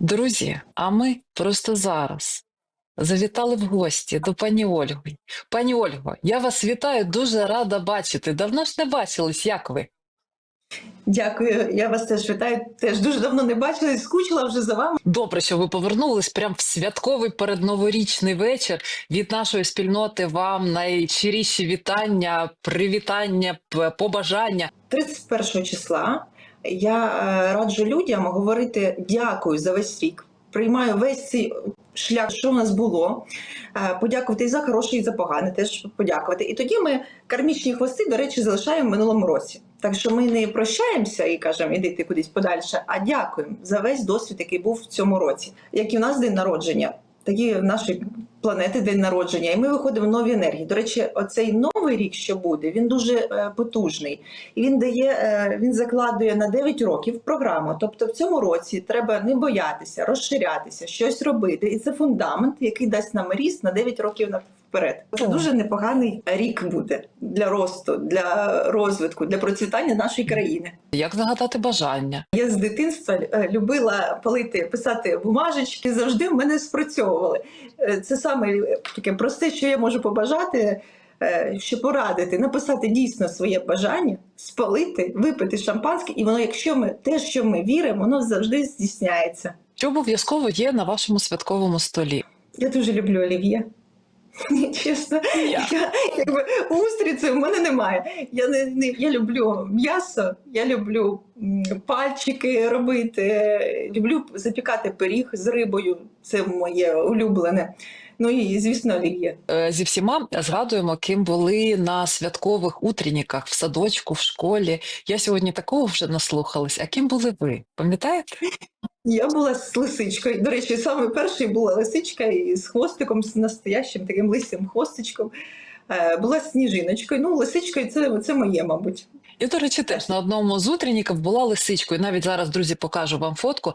Друзі, а ми просто зараз завітали в гості до пані Ольги. Пані Ольго, я вас вітаю, дуже рада бачити. Давно ж не бачились, як ви? Дякую, я вас теж вітаю. Теж дуже давно не бачила і скучила вже за вами. Добре, що ви повернулись прямо в святковий передноворічний вечір. Від нашої спільноти вам найщиріші вітання, привітання, побажання. 31 числа я е, раджу людям говорити дякую за весь рік. Приймаю весь цей шлях, що в нас було. Е, Подякувати і за хороше, і за погане, теж подякувати. І тоді ми кармічні хвости, до речі, залишаємо в минулому році. Так що ми не прощаємося і кажемо, іди ти кудись подальше, а дякуємо за весь досвід, який був в цьому році. Як і в нас день народження, такі в нашої планети день народження, і ми виходимо в нові енергії. До речі, оцей новий рік, що буде, він дуже е, потужний. І він дає, е, він закладує на 9 років програму. Тобто в цьому році треба не боятися, розширятися, щось робити. І це фундамент, який дасть нам ріст на 9 років вперед. Це дуже непоганий рік буде для росту, для розвитку, для процвітання нашої країни. Як загадати бажання? Я з дитинства е, любила палити, писати бумажечки, завжди в мене спрацьовували. Е, Це саме таке просте, що я можу побажати, е, що порадити, написати дійсно своє бажання, спалити, випити шампанське, і воно, якщо ми те, що ми віримо, воно завжди здійсняється. Що обов'язково є на вашому святковому столі? Я дуже люблю олів'є. Чесно, Я. якби устриці в мене немає. Я не, не я люблю м'ясо, я люблю пальчики робити, люблю запікати пиріг з рибою. Це моє улюблене. Ну і звісно, олів'є. Е, Зі всіма згадуємо, ким були на святкових утренніках в садочку, в школі. Я сьогодні такого вже наслухалась. А ким були ви? Пам'ятаєте? Я була з лисичкою. До речі, саме перший була лисичка і з хвостиком, з настоящим таким лисим хвостичком. Е, Була сніжиночкою. Ну, лисичкою це, це моє, мабуть. І, до речі, теж на одному з утренніків була лисичкою. Навіть зараз, друзі, покажу вам фотку.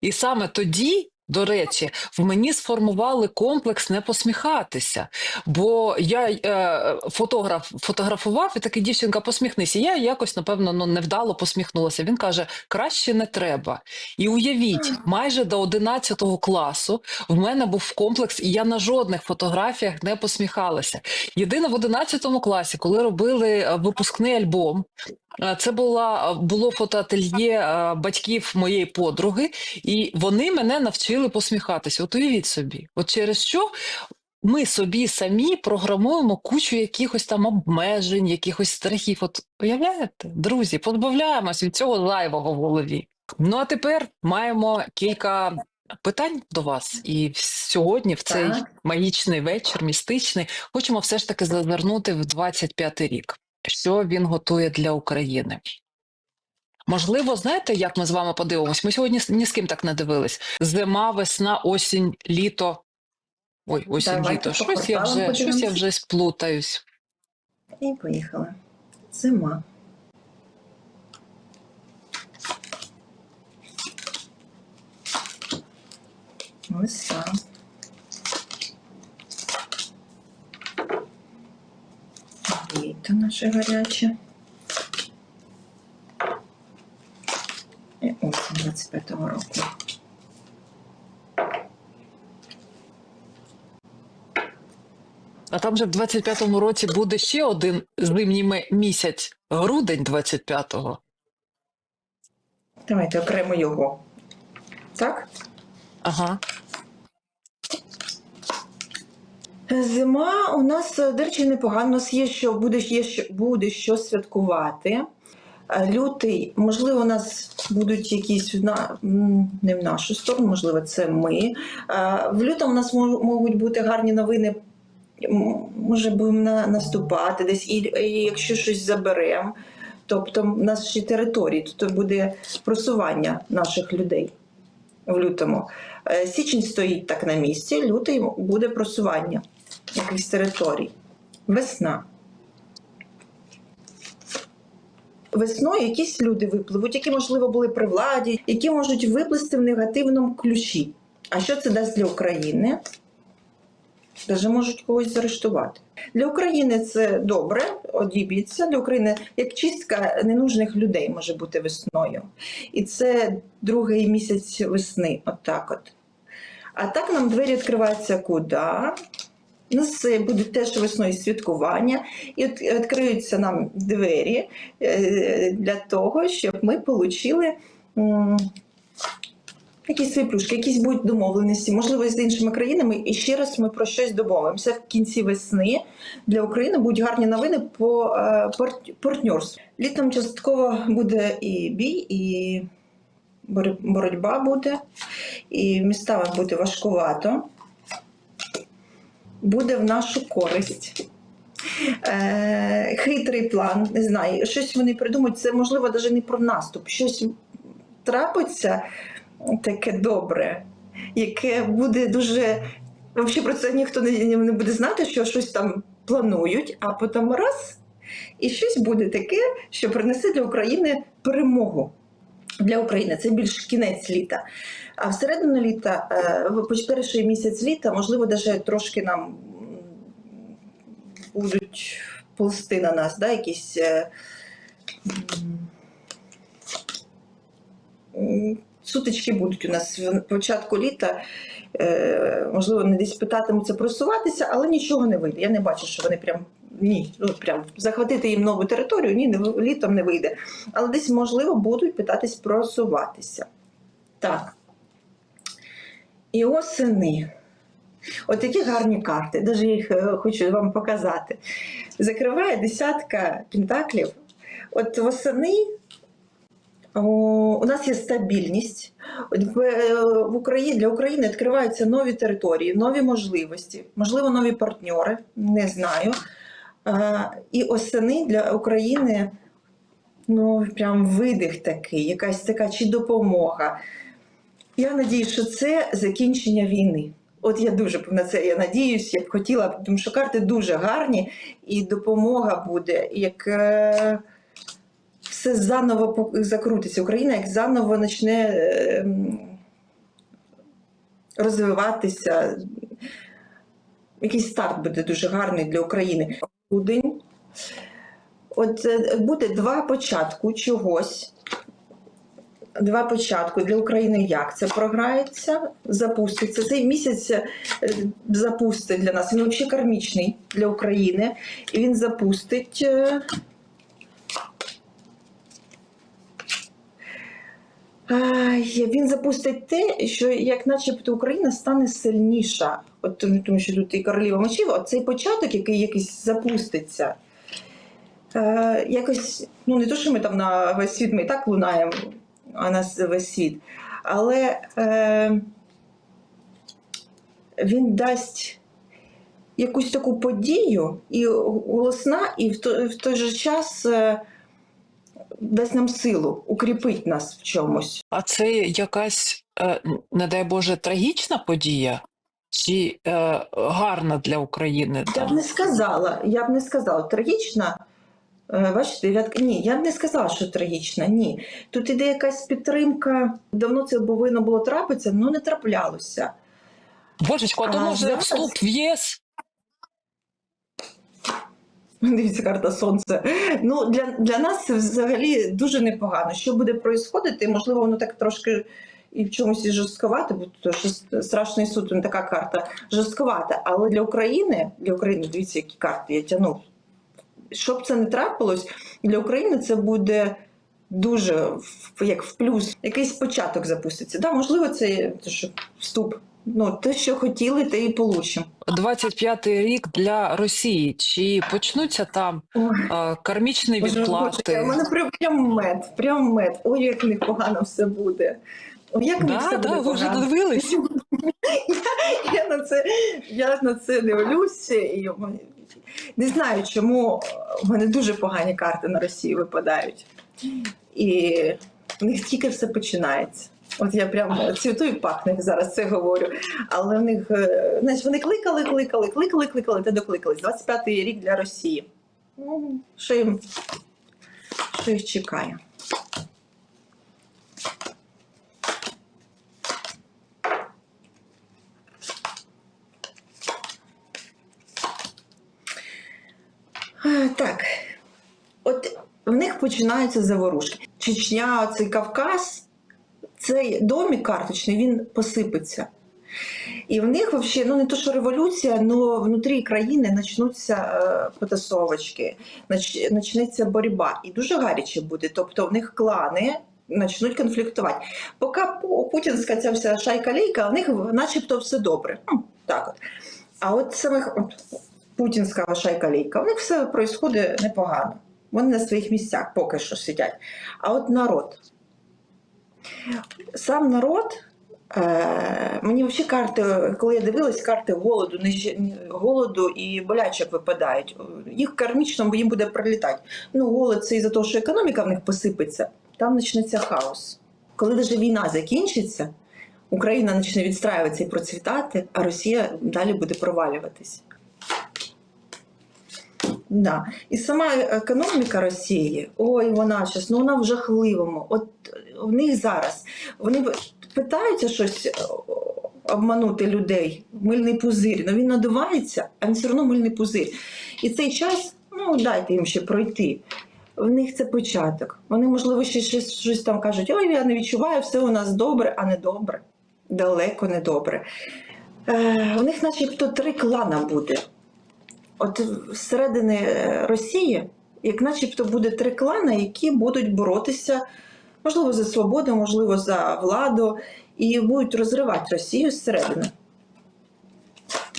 І саме тоді. До речі, в мені сформували комплекс не посміхатися. Бо я е, фотограф фотографував, і такий дівчинка посміхнися. Я якось, напевно, ну, невдало посміхнулася. Він каже: краще не треба. І уявіть, майже до 11 класу в мене був комплекс, і я на жодних фотографіях не посміхалася. Єдине в 11 класі, коли робили е, випускний альбом. е, Це була було фотоательє е, батьків моєї подруги, і вони мене навчили посміхатися. От уявіть собі, от через що ми собі самі програмуємо кучу якихось там обмежень, якихось страхів. От уявляєте, друзі, позбавляємось від цього зайвого в голові. Ну а тепер маємо кілька питань до вас, і сьогодні, в цей Так. магічний вечір, містичний, хочемо все ж таки зазирнути в 25-й рік. Що він готує для України? Можливо, знаєте, як ми з вами подивимось? Ми сьогодні ні з ким так не дивились. Зима, весна, осінь, літо. Ой, осінь, Давайте літо. Щось я вже, щось я вже сплутаюсь. І поїхали. Зима. Так. Літо наше гаряче. 2025 року. А там же в 25-му році буде ще один зимній місяць, грудень 25-го. Давайте окремо його. Так? Ага. Зима у нас, до речі, непогано є, що буде, є, що буде що святкувати. Лютий, можливо, у нас будуть якісь на не в нашу сторону, можливо, це ми. В лютому у нас можуть бути гарні новини. Може, будемо на, наступати десь, і, і якщо щось заберемо, тобто в наші території, то буде просування наших людей в лютому. Е, Січень стоїть так на місці, лютий буде просування якихось територій. Весна. Весною якісь люди випливуть, які, можливо, були при владі, які можуть виплисти в негативному ключі. А що це дасть для України? Даже можуть когось заарештувати. Для України це добре, одіб'ється. Для України як чистка ненужних людей може бути весною. І це другий місяць весни. Отак от. А так нам двері відкриваються куди? У нас е, буде теж весною святкування, і відкриються нам двері е, для того, щоб ми отримали якісь свої плюшки, якісь будуть домовленості, можливо, з іншими країнами. І ще раз ми про щось домовимося в кінці весни. Для України будуть гарні новини по е, партнерству. Літом частково буде і бій, і боротьба буде, і містами буде важкувато. Буде в нашу користь. Е, хитрий план, не знаю, щось вони придумають. Це можливо навіть не про наступ. Щось трапиться таке добре, яке буде дуже. Взагалі про це ніхто не, не буде знати, що щось там планують, а потім раз, і щось буде таке, що принесе для України перемогу. Для України це більш кінець літа. А всередину літа, е, перший місяць літа, можливо, навіть трошки нам будуть ползти на нас, да, якісь. е, Сутички будуть у нас в початку літа. Е, можливо, вони десь питатимуться просуватися, але нічого не вийде. Я не бачу, що вони прям ні, ну прям захватити їм нову територію, ні, не літом не вийде. Але десь, можливо, будуть питатись просуватися. Так. І осени. От такі гарні карти, навіть їх е, хочу вам показати. Закриває десятка пентаклів. От восени у нас є стабільність. В, е, Україні для України відкриваються нові території, нові можливості, можливо, нові партнери, не знаю. І осени для України ну, прям видих такий, якась така чи допомога. Я надію, що це закінчення війни. От я дуже на це я надіюсь, я б хотіла, тому що карти дуже гарні, і допомога буде, як е, все заново закрутиться. Україна як заново почне е, розвиватися. Якийсь старт буде дуже гарний для України. Грудень. От е, буде два початку чогось. Два початку для України як це програється, запуститься. Цей місяць е, запустить для нас. Він взагалі кармічний для України. І він запустить. е, Ай, Він запустить те, що як начебто Україна стане сильніша. От тому, що тут і королева мечів, от цей початок, який якийсь запуститься. Е, якось, ну не то, що ми там на весь світ, ми і так лунаємо, а нас весь світ. Але е, він дасть якусь таку подію і голосна, і в той, в той же час е, дасть нам силу, укріпить нас в чомусь. А це якась, е, не дай Боже, трагічна подія? Чи е, гарна для України? Я б не сказала, я б не сказала. Трагічна. е, Бачите, дев'ятка. Ні, я б не сказала, що трагічна. Ні. Тут іде якась підтримка. Давно це повинно було трапитися, але не траплялося. Божечко, а то може зараз- вступ в ЄС? Дивіться, карта сонце. Ну, для, для нас це взагалі дуже непогано. Що буде происходити? Можливо, воно так трошки і в чомусь і жорстковато, бо що страшний суд, не така карта жорстковата. Але для України, для України, дивіться, які карти я тягну. Щоб це не трапилось, для України це буде дуже як в плюс. Якийсь початок запуститься. Да, можливо, це що вступ. Ну, те, що хотіли, те і получимо. 25-й рік для Росії. Чи почнуться там е, кармічні Боже, відплати? У мене прям, прям мед, прям мед. Ой, як в них погано все буде. Ой, як Да, все да, буде ви вже погано. додивились? я, на це, я на це дивлюся і не знаю, чому в мене дуже погані карти на Росію випадають. І в них тільки все починається. От я прям цвіту і пахне зараз це говорю. Але в них е, знаєш, вони кликали, кликали, кликали, кликали та докликались. 25-й рік для Росії. Ну, що їм, що їх чекає? Е, так, от в них починаються заворушки. Чечня, цей Кавказ цей домик карточний, він посипеться. І в них взагалі, ну не то, що революція, але внутрі країни почнуться е, потасовочки, почнеться боротьба. І дуже гаряче буде. Тобто в них клани почнуть конфліктувати. Поки Пу- путінська ця вся шайка-лейка, у них начебто все добре. Ну, так от. А от самих путінська шайка-лейка, у них все відбувається непогано. Вони на своїх місцях поки що сидять. А от народ. Сам народ. Е, мені взагалі карти, коли я дивилась, карти голоду, голоду і болячок випадають. Їх кармічно їм буде прилітати. Ну, голод це із-за того, що економіка в них посипеться, там почнеться хаос. Коли вже війна закінчиться, Україна почне відстраюватися і процвітати, а Росія далі буде провалюватись. Да. І сама економіка Росії, ой, вона зараз, ну вона в жахливому. От в них зараз вони питаються щось е, обманути людей, мильний пузир. Ну він надувається, а він все одно мильний пузир. І цей час, ну дайте їм ще пройти. В них це початок. Вони, можливо, ще щось, щось там кажуть: ой, я не відчуваю, все у нас добре, а не добре. Далеко не добре. Е, у них начебто три клана буде. От зсередини е, Росії, як начебто буде три клани, які будуть боротися, можливо, за свободу, можливо, за владу, і будуть розривати Росію зсередини.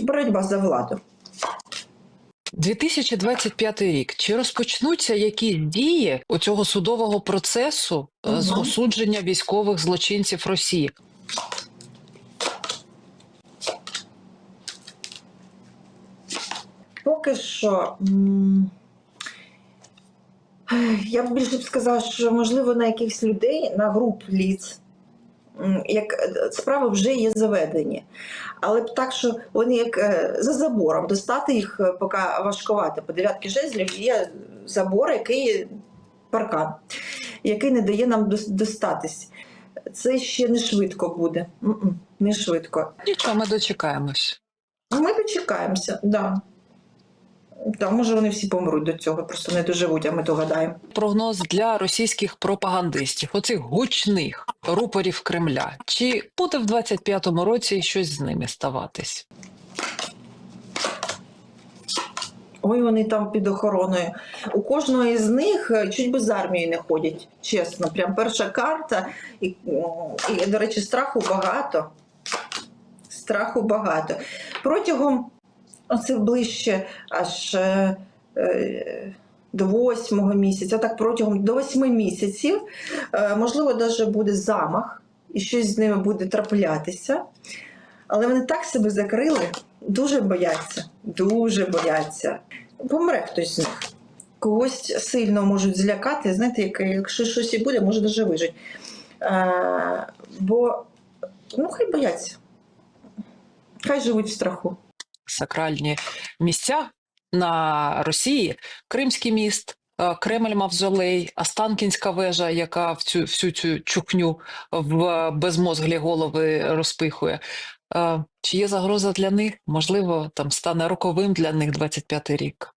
Боротьба за владу. 2025 рік. Чи розпочнуться якісь дії у цього судового процесу е, з осудження військових злочинців Росії? Поки що. м, Я б більше б сказала, що можливо на якихось людей, на груп ліц, як е, справи вже є заведені. Але б так, що вони як е, за забором достати їх е, поки важкувати. По дев'ятки жезлів є забор, який паркан, який не дає нам достатись. Це ще не швидко буде. Не швидко. Нічого, ми дочекаємось. Ми дочекаємося, да. Да, може вони всі помруть до цього, просто не доживуть, а ми то гадаємо. Прогноз для російських пропагандистів, оцих гучних рупорів Кремля. Чи буде в 25-му році щось з ними ставатись? Ой, вони там під охороною. У кожного із них е, чуть би з армії не ходять, чесно. Прям перша карта. І, і, до речі, страху багато. Страху багато. Протягом оце ближче аж е, е, до восьмого місяця, так протягом до восьми місяців, е, можливо, навіть буде замах, і щось з ними буде траплятися. Але вони так себе закрили, дуже бояться, дуже бояться. Помре хтось з них. Когось сильно можуть злякати, знаєте, як- якщо щось і буде, може навіть вижить. Е, бо ну, хай бояться. Хай живуть в страху. Сакральні місця на Росії, Кримський міст. е, Кремль Мавзолей, Останкінська вежа, яка в цю всю цю чухню в безмозглі голови розпихує. Е, Чи є загроза для них? Можливо, там стане роковим для них 25-й рік.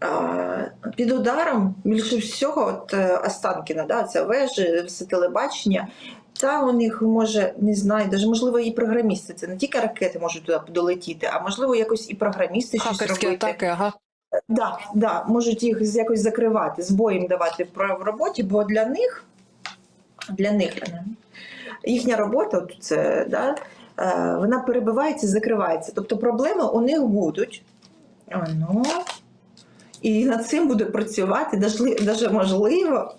А, Під ударом більше всього, от е, Останкіна, да, це вежі, все телебачення. Та у них може, не знаю, даже можливо і програмісти. Це не тільки ракети можуть туди долетіти, а можливо якось і програмісти щось робити. атаки, ага. Да, да, можуть їх якось закривати, збоєм давати в роботі, бо для них, для них їхня робота, от це, да, е, вона перебивається, закривається. Тобто проблеми у них будуть. Ну, і над цим буде працювати, навіть можливо,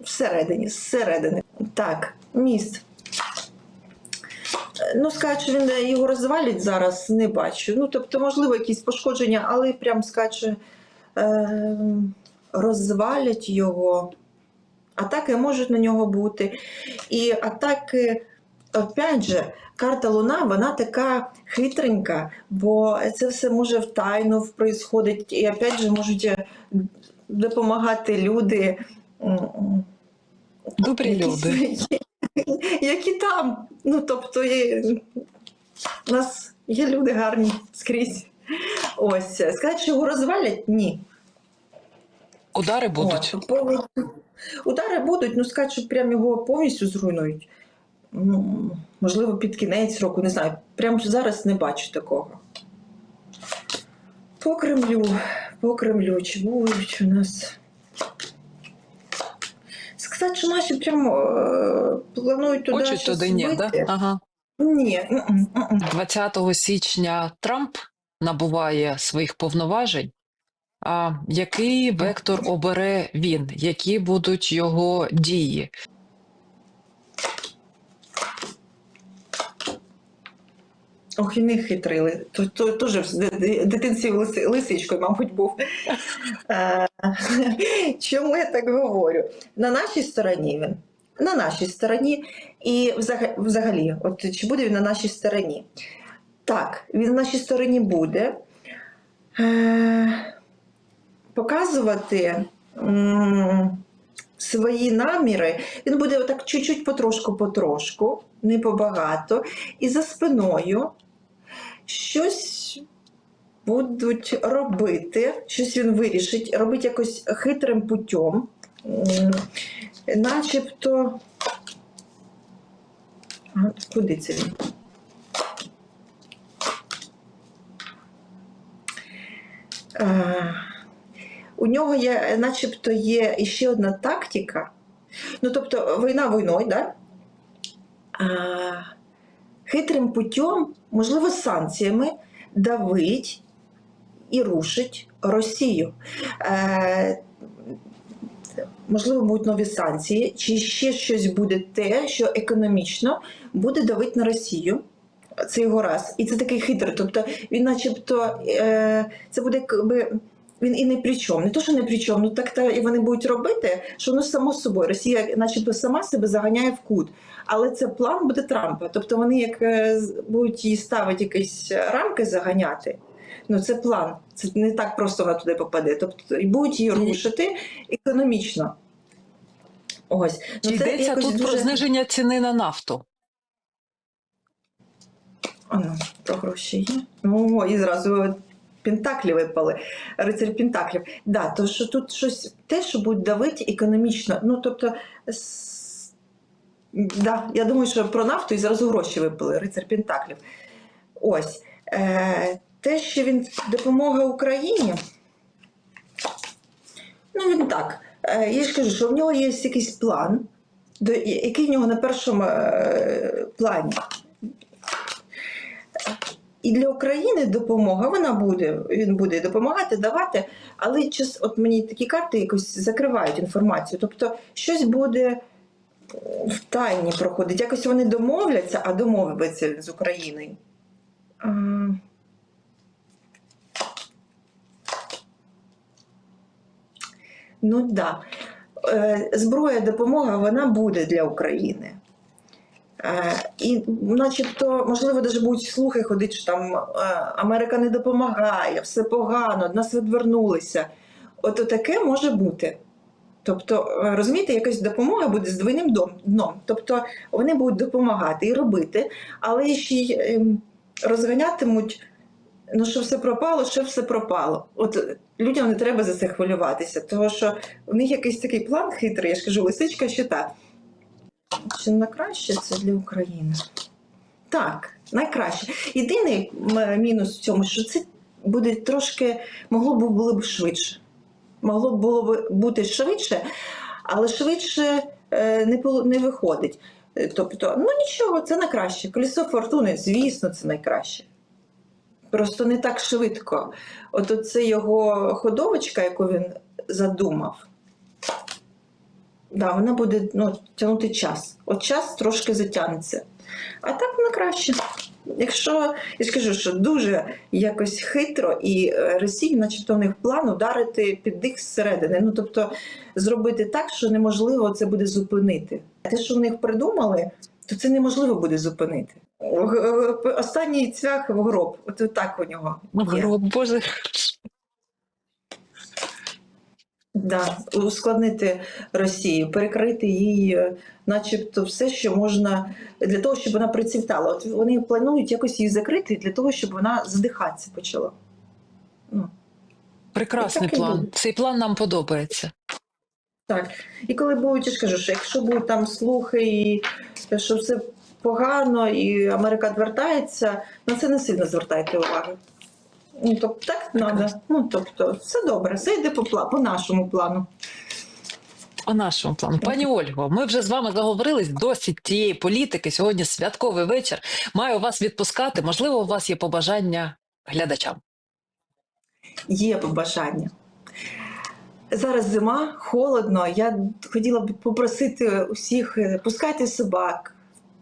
всередині, зсередини. Так, міст. Е, Ну, що він його розвалить зараз, не бачу. Ну, тобто, можливо, якісь пошкодження, але прям що е, розвалять його. Атаки можуть на нього бути. І атаки, опять же, карта Луна, вона така хитренька, бо це все може в тайну происходить. І опять же можуть е, допомагати люди. Добрі які, люди. які там. Ну, тобто, є, у нас є люди гарні скрізь. Ось. Сказати, що його розвалять? Ні. Удари будуть. От. Удари будуть, ну сказати, що прям його повністю зруйнують. Ну, можливо, під кінець року, не знаю. Прямо зараз не бачу такого. По Кремлю, по Кремлю, чи будуть у нас. Сказати, що наші прямо е, планують туди. Хочуть туди ні, да? Ага. Ні. м-м, м-м. 20 січня Трамп набуває своїх повноважень. А який вектор обере він? Які будуть його дії? Ох, і не хитрили. То, теж дитинці лиси- лисичкою, мабуть, був. Е, Чому я так говорю? На нашій стороні він. На нашій стороні. І взага- взагалі, от чи буде він на нашій стороні? Так, він на нашій стороні буде. Е, Показувати свої наміри. Він буде отак чуть-чуть потрошку-потрошку, не побагато. І за спиною щось будуть робити, щось він вирішить, робить якось хитрим путем, начебто. Куди це він? Е, У нього є, начебто, є іще одна тактика. Ну, тобто, війна війною, да? а, хитрим путем, можливо, санкціями давить і рушить Росію. Е, можливо, будуть нові санкції, чи ще щось буде те, що економічно буде давити на Росію. Це його раз. І це такий хитрий. Тобто він, начебто, е, це буде якби. Він і не при чому. Не то, що не при чому, ну так та і вони будуть робити, що воно само собою. Росія, начебто, сама себе заганяє в кут. Але це план буде Трампа. Тобто вони як е, будуть їй ставити якісь рамки заганяти. Ну це план. Це не так просто вона туди попаде. Тобто і будуть її рушити економічно. Ось. Чи Ну, це йдеться тут про зниження ціни на нафту? А ну, про гроші є. Ну, і зразу Пентаклі випали. Рицарь Пентаклів. Да, то що тут щось те, що буде давити економічно. Ну, тобто, с- да, я думаю, що про нафту і зразу гроші випали. Рицар Пентаклів. Ось. Е, те, що він допомога Україні. Ну, він так. Е, я ж кажу, що в нього є якийсь план, до, який в нього на першому е, плані. І для України допомога вона буде, він буде допомагати, давати, але час, от мені такі карти якось закривають інформацію. Тобто щось буде в тайні проходить. Якось вони домовляться, а домовляться з Україною. Ну так. Да. Е, Зброя, допомога, вона буде для України. Е, І, начебто, можливо, навіть будуть слухи ходити, що там е, Америка не допомагає, все погано, від нас відвернулися. От таке може бути. Тобто, е, розумієте, якась допомога буде з двойним дом- дном. Тобто вони будуть допомагати і робити, але ще й ем, розганятимуть, ну що все пропало, що все пропало. От людям не треба за це хвилюватися, тому що в них якийсь такий план хитрий, я ж кажу, лисичка щита. Чи на краще це для України? Так, найкраще. Єдиний мінус в цьому, що це буде трошки, могло б було б швидше. Могло б було б бути швидше, але швидше е, не, не виходить. Е, Тобто, ну нічого, це на краще. Колесо фортуни, звісно, це найкраще. Просто не так швидко. От це його ходовочка, яку він задумав. Да, вона буде ну, тягнути час. От час трошки затягнеться. А так на краще. Якщо я скажу, що дуже якось хитро і е, Росії, начебто, в них план ударити під них зсередини. Ну тобто зробити так, що неможливо це буде зупинити. Те, що в них придумали, то це неможливо буде зупинити. Г- г- Останній цвях в гроб. От так у нього. є. О, Боже. Да, ускладнити Росію, перекрити їй, е, начебто, все, що можна для того, щоб вона процвітала. От вони планують якось її закрити для того, щоб вона задихатися почала. Ну, Прекрасний план. буде. Цей план нам подобається. так. І коли будуть, я ж кажу, що якщо будуть там слухи, і що все погано, і Америка відвертається, на це не сильно звертайте уваги. Ну, тобто, так треба. Ну, тобто, все добре, все йде по, по нашому плану. По нашому плану, пані Ольго, ми вже з вами заговорились досить тієї політики. Сьогодні святковий вечір. Маю вас відпускати. Можливо, у вас є побажання глядачам. Є побажання. Зараз зима, холодно. Я хотіла б попросити усіх е, пускайте собак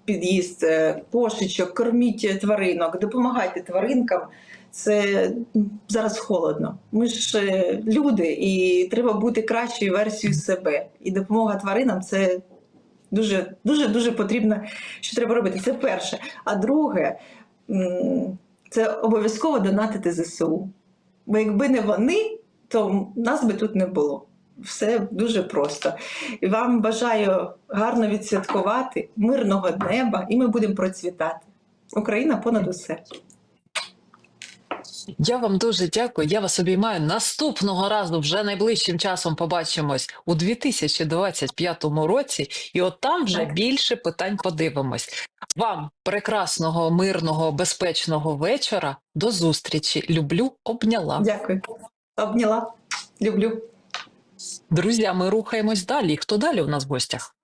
в під'їзд, е, кошечок, корміть тваринок, допомагайте тваринкам. Це зараз холодно. Ми ж е, люди, і треба бути кращою версією себе. І допомога тваринам це дуже, дуже, дуже потрібно, що треба робити. Це перше. А друге, це обов'язково донатити ЗСУ. Бо якби не вони, то нас би тут не було. Все дуже просто. І вам бажаю гарно відсвяткувати, мирного неба, і ми будемо процвітати. Україна понад усе. Я вам дуже дякую. Я вас обіймаю. Наступного разу вже найближчим часом побачимось у 2025 році, і от там вже Так. більше питань подивимось. Вам прекрасного, мирного, безпечного вечора. До зустрічі. Люблю, обняла. Дякую. Обняла. Люблю. Друзі, ми рухаємось далі. Хто далі у нас в гостях?